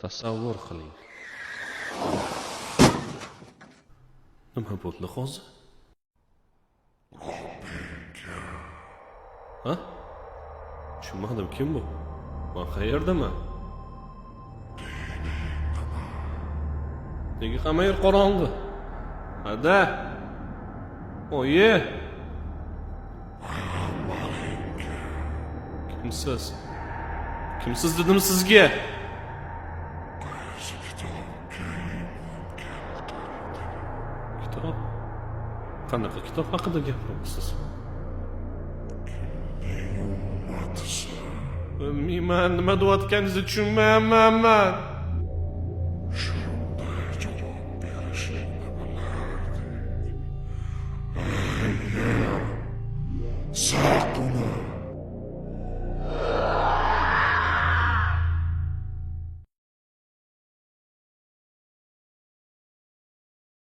tasavvur qiling. Nima bo'ldi hozir ha? Tushunmadim kim bu? Man qayerdaman nega hamma yer qorong'i? Ada oyi! Kimsiz? Kimsiz dedim sizga? Kitap? Kanaka kitap hakkında yapmak mısınız? Mimen, nima deyotganingizni tushunmayapman. Shunday javob berishingni bilardim. Agar saq uni